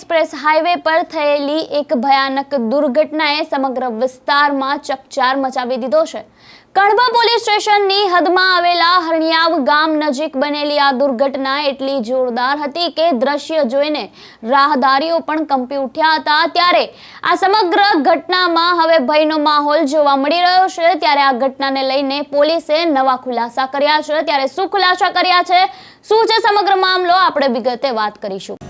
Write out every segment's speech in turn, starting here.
Express highway પર થયેલી એક ભયાનક દુર્ઘટનાએ સમગ્ર વિસ્તારમાં ચકચાર મચાવી દીધો છે. કણબા પોલીસ સ્ટેશનની હદમાં આવેલા હરણિયાવ ગામ નજીક બનેલી આ દુર્ઘટના એટલી જોરદાર હતી કે દ્રશ્ય જોઈને રાહદારીઓ પણ કંપી ઉઠ્યા હતા. ત્યારે આ સમગ્ર ઘટનામાં હવે ભયનો માહોલ જોવા મળી રહ્યો છે. ત્યારે આ ઘટનાને લઈને પોલીસે નવા ખુલાસા કર્યા છે. ત્યારે શું ખુલાસા કર્યા છે? શું છે સમગ્ર મામલો? આપણે વિગતે વાત કરીશું.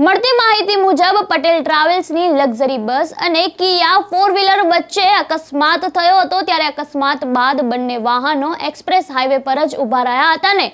મળતી માહિતી મુજબ પટેલ ટ્રાવેલ્સની લક્ઝરી બસ અને કિયા ફોર વ્હીલર વચ્ચે અકસ્માત થયો હતો. ત્યારે અકસ્માત બાદ બંને વાહનો એક્સપ્રેસ હાઈવે પર જ ઊભા રહ્યા હતા ને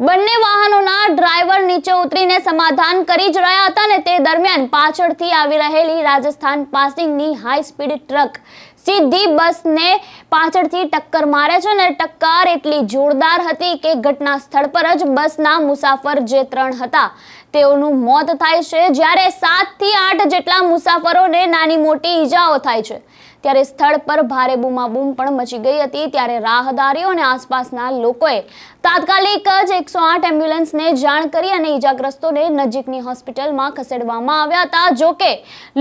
બંને વાહનોના ડ્રાઈવર નીચે ઉતરીને સમાધાન કરી જ રહ્યા હતા ને તે દરમિયાન પાછળથી આવી રહેલી રાજસ્થાન પાસિંગની હાઈ સ્પીડ ટ્રક સીધી બસને પાછળથી ટક્કર મારે છે ને ટક્કર એટલી જોરદાર હતી કે ઘટના સ્થળ પર જ બસના મુસાફર જે ત્રણ હતા, તેઓનું મોત થાય છે. જ્યારે સાતથી આઠ જેટલા મુસાફરોને નાની મોટી ઈજાઓ થાય છે. ત્યારે સ્થળ પર ભારે બૂમાબૂમ પણ મચી ગઈ હતી. ત્યારે રાહદારીઓ અને આસપાસના લોકોએ તાત્કાલિક જ એકસો આઠ એમ્બ્યુલન્સને જાણ કરી અને ઈજાગ્રસ્તોને નજીકની હોસ્પિટલમાં ખસેડવામાં આવ્યા હતા. જોકે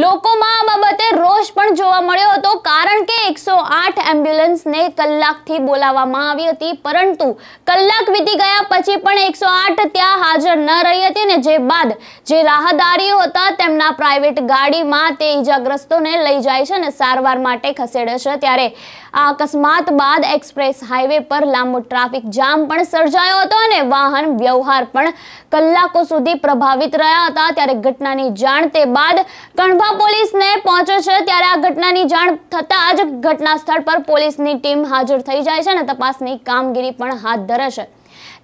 લોકોમાં આ બાબતે રોષ પણ જોવા મળ્યો હતો, કારણ કે એકસો આઠ એમ્બ્યુલન્સને કલાકથી બોલાવવામાં આવી હતી. પરંતુ કલાક વીતી ગયા પછી પણ એકસો આઠ ત્યાં હાજર ન રહી હતી ને જે બાદ જે રાહદારીઓ હતા તેમના પ્રાઇવેટ ગાડીમાં તે ઈજાગ્રસ્તોને લઈ જાય છે અને સારવાર માટે ખસેડે છે ત્યારે આ અકસ્માત બાદ એક્સપ્રેસ હાઈવે પર લાંબો ટ્રાફિક જામ પણ સર્જાયો હતો અને વાહન વ્યવહાર પણ કલાકો સુધી પ્રભાવિત રહ્યા હતા. ત્યારે ઘટનાની જાણ તે બાદ કણભા પોલીસને પહોંચે છે. ત્યારે આ ઘટનાની જાણ થતાં જ ઘટના સ્થળ પર પોલીસની ટીમ હાજર થઈ જાય છે અને તપાસની કામગીરી પણ હાથ ધરે છે.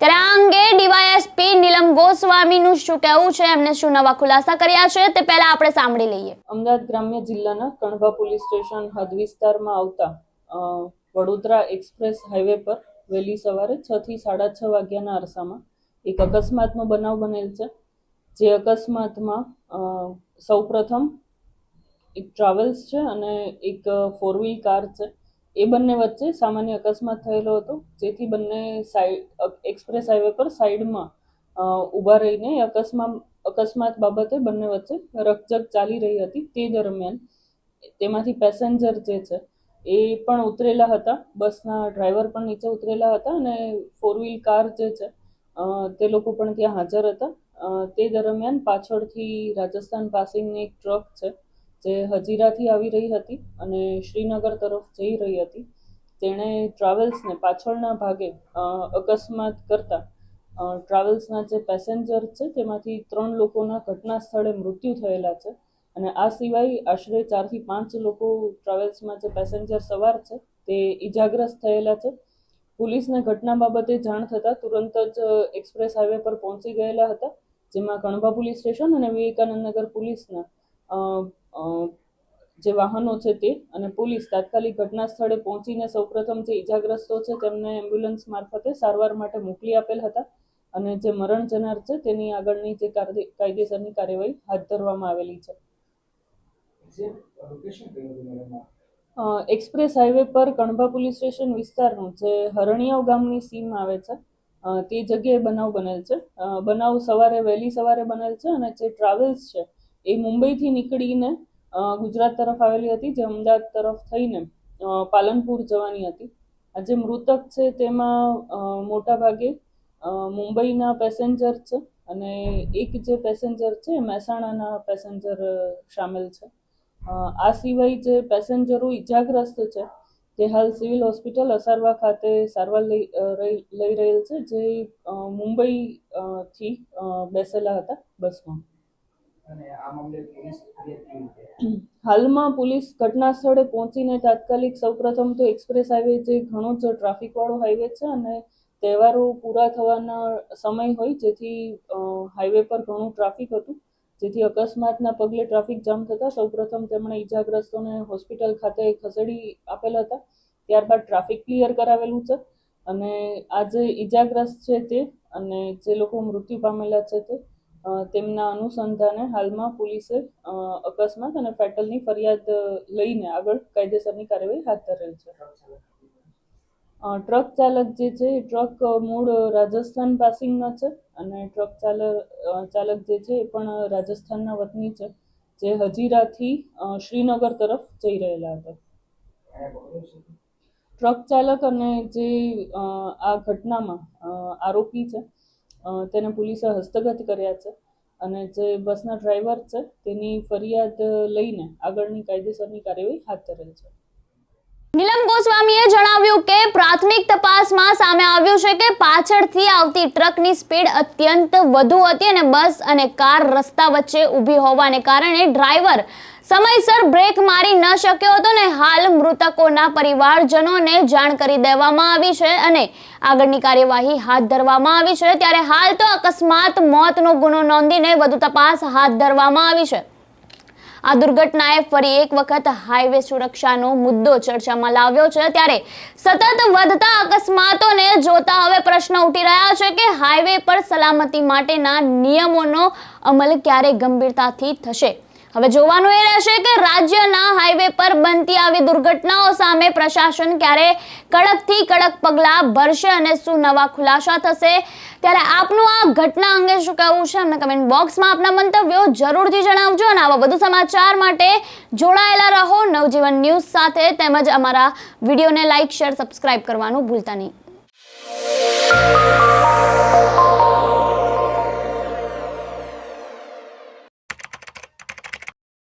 ત્યારે આ અંગે ડીવાયએસપી નીલમ ગોસ્વામીનું શું કહેવું છે? એમને શું નવા ખુલાસા કર્યા છે? તે પહેલા આપણે સાંભળી લઈએ. અમદાવાદ ગ્રામ્ય જિલ્લાના કણભા પોલીસ સ્ટેશન હદ વિસ્તારમાં આવતા વડોદરા એક્સપ્રેસ હાઈવે પર વહેલી સવારે છ થી સાડા છ વાગ્યાના અરસામાં એક અકસ્માતનો બનાવ બનેલ છે. જે અકસ્માતમાં સૌપ્રથમ એક ટ્રાવેલ્સ છે અને એક ફોર વ્હીલ કાર છે. એ બંને વચ્ચે સામાન્ય અકસ્માત થયેલો હતો. જેથી બંને સાઈડ એક્સપ્રેસ હાઈવે પર સાઈડમાં ઊભા રહીને અકસ્માત અકસ્માત બાબતે બંને વચ્ચે રકઝક ચાલી રહી હતી. તે દરમિયાન તેમાંથી પેસેન્જર જે છે, એ પણ ઉતરેલા હતા. બસના ડ્રાઈવર પણ નીચે ઉતરેલા હતા અને ફોર વ્હીલ કાર જે છે તે લોકો પણ ત્યાં હાજર હતા. તે દરમિયાન પાછળથી રાજસ્થાન પાસિંગની એક ટ્રક છે જે હજીરાથી આવી રહી હતી અને શ્રીનગર તરફ જઈ રહી હતી, તેણે ટ્રાવેલ્સને પાછળના ભાગે અકસ્માત કરતા ટ્રાવેલ્સના જે પેસેન્જર છે તેમાંથી ત્રણ લોકોના ઘટના સ્થળે મૃત્યુ થયેલા છે અને આ સિવાય આશરે ચારથી પાંચ લોકો ટ્રાવેલ્સમાં જે પેસેન્જર સવાર છે તે ઈજાગ્રસ્ત થયેલા છે. પોલીસને ઘટના બાબતે જાણ થતાં તુરંત જ એક્સપ્રેસ હાઈવે પર પહોંચી ગયેલા હતા, જેમાં કણભા પોલીસ સ્ટેશન અને વિવેકાનંદ નગર પોલીસના જે વાહનો છે તે અને પોલીસ તાત્કાલિક ઘટના સ્થળે પહોંચીને સૌપ્રથમ જે ઈજાગ્રસ્તો છે તેમને એમ્બ્યુલન્સ મારફતે સારવાર માટે મોકલી આપેલ હતા અને જે મરણ જનાર છે તેની આગળની જે કાયદેસરની કાર્યવાહી હાથ ધરવામાં આવેલી છે. એક્સપ્રેસ હાઈવે પર કણભા પોલીસ સ્ટેશન વિસ્તારનું જે હરણિયાવ ગામની સીમ આવે છે તે જગ્યાએ બનાવ બનેલ છે. બનાવ સવારે વહેલી સવારે બનેલ છે અને જે ટ્રાવેલ્સ છે એ મુંબઈથી નીકળીને ગુજરાત તરફ આવેલી હતી, જે અમદાવાદ તરફ થઈને પાલનપુર જવાની હતી. આ જે મૃતક છે તેમાં મોટા ભાગે મુંબઈના પેસેન્જર છે અને એક જે પેસેન્જર છે મહેસાણાના પેસેન્જર સામેલ છે. આ સિવાય જે પેસેન્જરો ઈજાગ્રસ્ત છે, તે હાલ સિવિલ હોસ્પિટલ અસારવા ખાતે સારવાર લઈ રહી- લઈ રહેલ છે, જે મુંબઈથી બેસેલા હતા બસમાં. હાલમાં પોલીસ ઘટના સ્થળે પહોંચીને તાત્કાલિક સૌપ્રથમ તો એક્સપ્રેસ હાઈવે જે ઘણો જ ટ્રાફિકવાળો હાઈવે છે અને તહેવારો પૂરા થવાના સમય હોય જેથી હાઈવે પર ઘણું ટ્રાફિક હતું. જેથી અકસ્માતના પગલે ટ્રાફિક જામ થતાં સૌપ્રથમ તેમણે ઈજાગ્રસ્તોને હોસ્પિટલ ખાતે ખસેડી આપેલા હતા. ત્યારબાદ ટ્રાફિક ક્લિયર કરાવેલું છે અને આ જે ઈજાગ્રસ્ત છે તે અને જે લોકો મૃત્યુ પામેલા છે તે તેમના અનુસંધાને હાલમાં પોલીસે અકસ્માત અને ફેટલની ફરિયાદ લઈને આગળ કાયદેસરની કાર્યવાહી હાથ ધરેલ છે. ટ્રક ચાલક જે છે, એ ટ્રક મૂળ રાજસ્થાન પાસિંગનો છે અને ટ્રક ચાલક ચાલક જે છે, એ પણ રાજસ્થાનના વતની છે, જે હજીરાથી શ્રીનગર તરફ જઈ રહેલા હતા. ટ્રક ચાલક અને જે આ ઘટનામાં આરોપી છે તેને પોલીસે હસ્તગત કર્યા છે અને જે બસના ડ્રાઈવર છે તેની ફરિયાદ લઈને આગળની કાયદેસરની કાર્યવાહી હાથ ધરેલ છે. નીલમ ગોસ્વામીએ જણાવ્યું કે પ્રાથમિક તપાસમાં સામે આવ્યું છે કે પાછળથી આવતી ટ્રકની સ્પીડ અત્યંત વધુ હતી અને બસ અને કાર રસ્તા વચ્ચે ઊભી હોવાને કારણે ડ્રાઈવર સમયસર બ્રેક મારી ન શક્યો હતો ને હાલ મૃતકોના પરિવારજનોને જાણ કરી દેવામાં આવી છે અને આગળની કાર્યવાહી હાથ ધરવામાં આવી છે. ત્યારે હાલ તો અકસ્માત, મોતનો ગુનો નોંધીને વધુ તપાસ હાથ ધરવામાં આવી છે. આ દુર્ઘટનાએ ફરી એક વખત હાઈવે સુરક્ષાનો મુદ્દો ચર્ચામાં લાવ્યો છે. ત્યારે સતત વધતા અકસ્માતોને જોતા હવે પ્રશ્ન ઉઠી રહ્યા છે કે હાઈવે પર સલામતી માટેના નિયમોનો અમલ ક્યારે ગંભીરતાથી થશે? હવે જોવાનું એ રહેશે કે રાજ્યના હાઈવે પર બનતી આવી દુર્ઘટનાઓ સામે પ્રશાસન ક્યારે કડકથી કડક પગલાં ભરશે અને શું નવા ખુલાસા થશે? ત્યારે આપનું આ ઘટના અંગે શું કહેવું છે? અમને કમેન્ટ બોક્સમાં આપના મંતવ્યો જરૂરથી જણાવજો અને આવા વધુ સમાચાર માટે જોડાયેલા રહો નવજીવન ન્યૂઝ સાથે. તેમજ અમારા વિડીયોને લાઇક શેર સબસ્ક્રાઇબ કરવાનું ભૂલતા નહીં.